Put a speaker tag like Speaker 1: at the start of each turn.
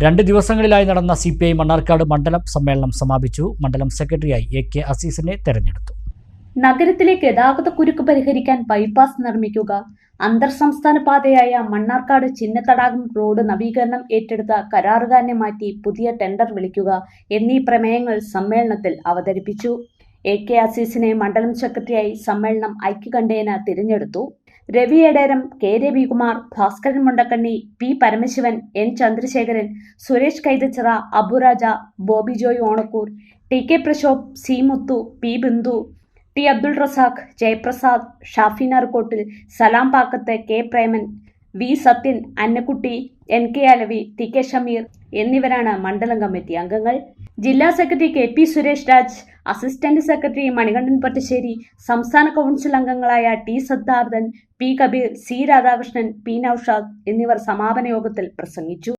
Speaker 1: രണ്ട് ദിവസങ്ങളിലായി നടന്ന സി പി ഐ മണ്ണാർക്കാട് മണ്ഡലം സമ്മേളനം സമാപിച്ചു. മണ്ഡലം സെക്രട്ടറിയായി എ കെ അസീസിനെ തെരഞ്ഞെടുത്തു.
Speaker 2: നഗരത്തിലെ ഗതാഗത കുരുക്ക് പരിഹരിക്കാൻ ബൈപ്പാസ് നിർമ്മിക്കുക അന്തർ സംസ്ഥാന പാതയായ മണ്ണാർക്കാട് ചിന്നത്തടാകം റോഡ് നവീകരണം ഏറ്റെടുത്ത കരാറുകാരനെ മാറ്റി പുതിയ ടെൻഡർ വിളിക്കുക എന്നീ പ്രമേയങ്ങൾ സമ്മേളനത്തിൽ അവതരിപ്പിച്ചു. എ കെ അസീസിനെ മണ്ഡലം സെക്രട്ടറിയായി സമ്മേളനം ഐക്യകണ്ഠേന തിരഞ്ഞെടുത്തു. Ravi Ederam K Ravikumar Bhaskaran Mundakkanni P Paramasivan N Chandrasekharan Suresh Kaithachira Aburaja Bobby Joy Onakkoor T K Prashobh C Muthu P Bindu T Abdul Razak Jayaprasad Shafi Kottil Salam Pakkath K Preman V. Sathyan Annakutty N. K. Alavi T. K. Shameer എന്നിവരാണ് മണ്ഡലം committee അംഗങ്ങൾ. ജില്ലാ secretary K. P. Suresh Raj assistant secretary Manikandan Pattassery സംസ്ഥാന council അംഗങ്ങളായ T. Saddardan P. Kabeer C. Radhakrishnan P. Naushad എന്നിവർ സമാപന യോഗത്തിൽ പ്രസംഗിച്ചു.